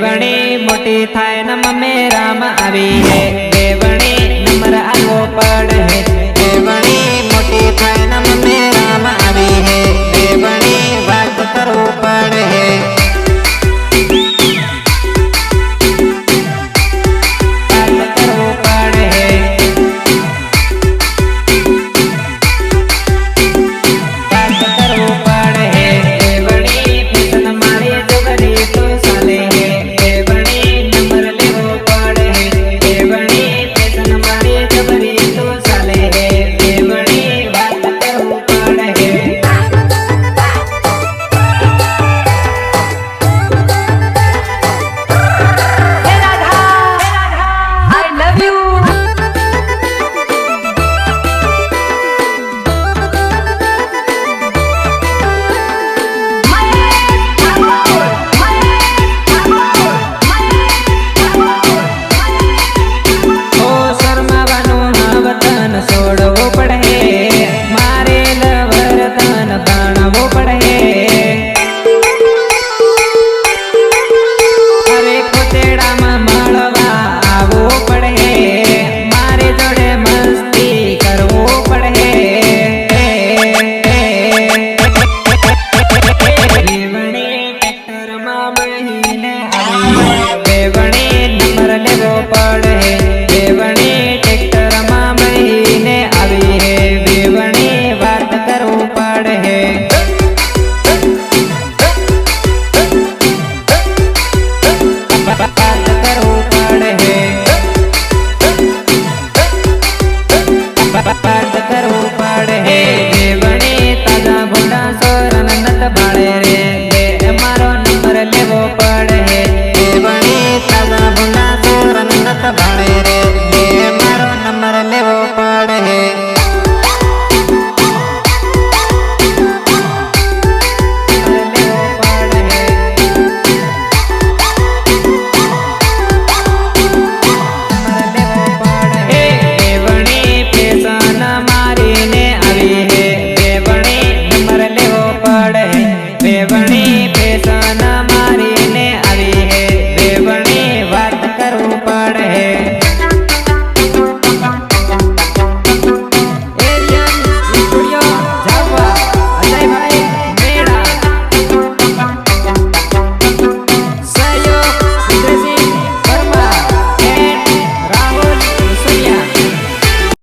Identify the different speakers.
Speaker 1: વણી મોટી થાય ને મમ્મી રામ આવી રે. sana